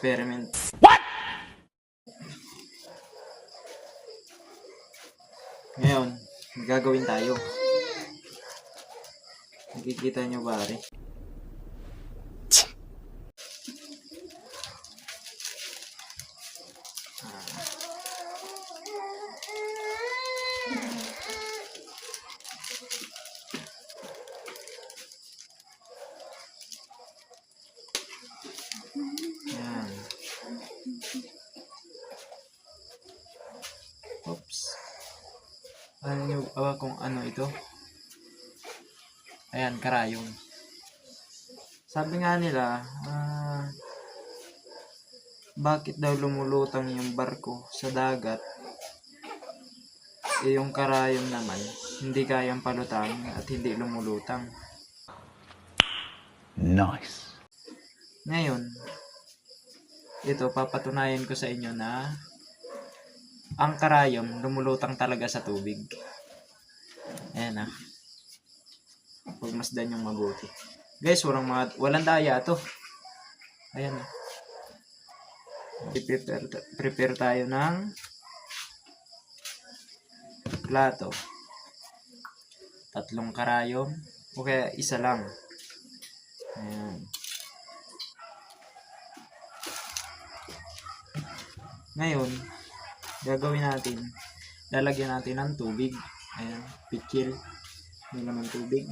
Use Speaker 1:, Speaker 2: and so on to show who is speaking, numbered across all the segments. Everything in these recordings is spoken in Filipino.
Speaker 1: Experiment. Ngayon, may gagawin tayo. Nakikita nyo ba, Ari? Yan. Oops. Alam nyo ba kung ano ito? Ayan, karayom. Sabi nga nila, ah, bakit daw lumulutang yung barko sa dagat? Eh, yung karayom naman, hindi kayang palutang at hindi lumulutang.
Speaker 2: Nice.
Speaker 1: Ngayon, ito, papatunayan ko sa inyo na ang karayom lumulutang talaga sa tubig. Ayan ah. Pagmasdan yung mabuti. Guys, walang mga, walang daya to. Ayan ah. Prepare, prepare tayo ng plato. Tatlong karayom. O kaya isa lang. Ayan. Ngayon, gagawin natin, lalagyan natin ng tubig. Ayan, pikil. May naman tubig.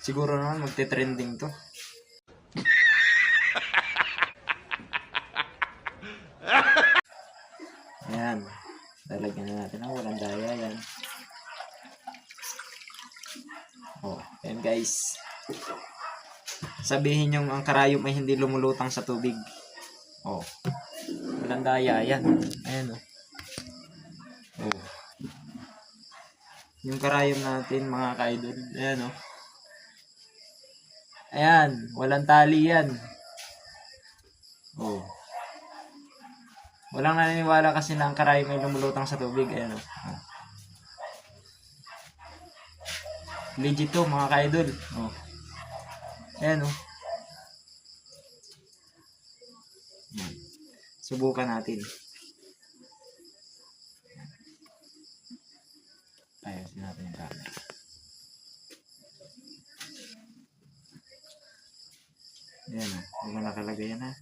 Speaker 1: Siguro naman magte-trending to. Ayan. Lalagyan na natin ng walang daya yan. Oh, ayan guys. Sabihin yung ang karayom ay hindi lumulutang sa tubig. Oh. Walang daya yan. Ayan oh. Oh. Yung karayom natin mga kaidol. Ayan oh. Ayan. Walang tali yan. Oh. Walang naniniwala kasi na ang karayom ay lumulutang sa tubig. Ayan oh. oh. Legit to mga kaidol. Oh. Ayan oh. Yan. Subukan natin. Ayusin natin yung camera. Ayan o. Hindi nakalagay yan ha.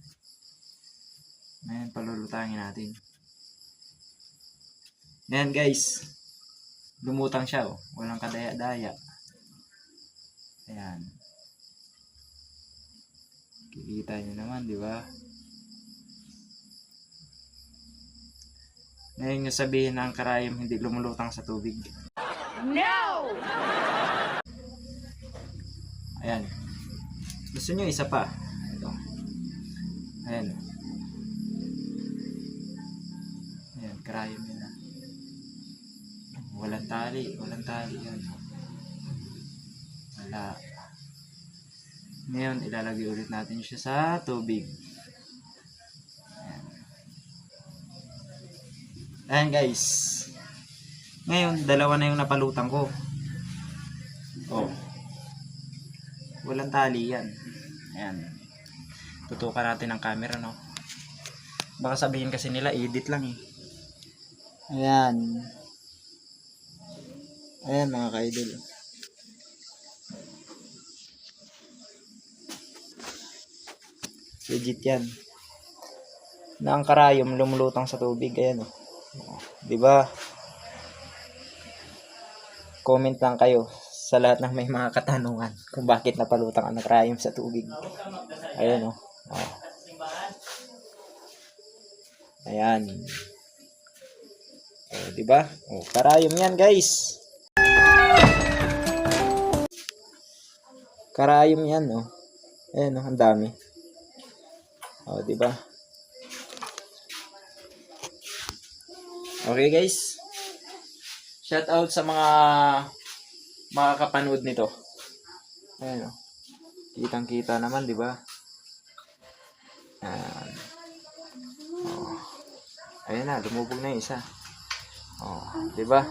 Speaker 1: Ngayon, palulutangin natin. Ayan guys. Lumutang siya o. Walang kadaya-daya. Ayan. Kikita nyo naman, di ba? Ngayon yung sabihin ng karayom hindi lumulutang sa tubig. No! Ayan. Gusto nyo isa pa? Ito. Ayan. Ayan, karayom yun na. Walang tali. Walang tali yan. Wala. Ngayon, ilalagay ulit natin siya sa tubig. Ayan guys. Ngayon, dalawa na yung napalutang ko. Oh. Walang tali yan. Ayan. Tutukan natin ang camera, no? Baka sabihin kasi nila, edit lang eh. Ayan. Ayan mga ka-idol. Legit yan. Na ang karayom lumulutang sa tubig. Ayan oh. Oh, 'Di ba? Comment lang kayo sa lahat ng may mga katanungan kung bakit napalutang ang karayom sa tubig. Ayun oh. oh. Ayan. Oh, 'di ba? Oh, karayom 'yan, guys. Karayom 'yan, oh. Ayan oh, ang dami. Oh, 'di ba? Okay guys. Shout out sa mga makakapanood nito. Ayan o. Kitang kita naman, di ba? Ayan. Oh. Ayan na, lumubog na yung isa. Oh, di ba?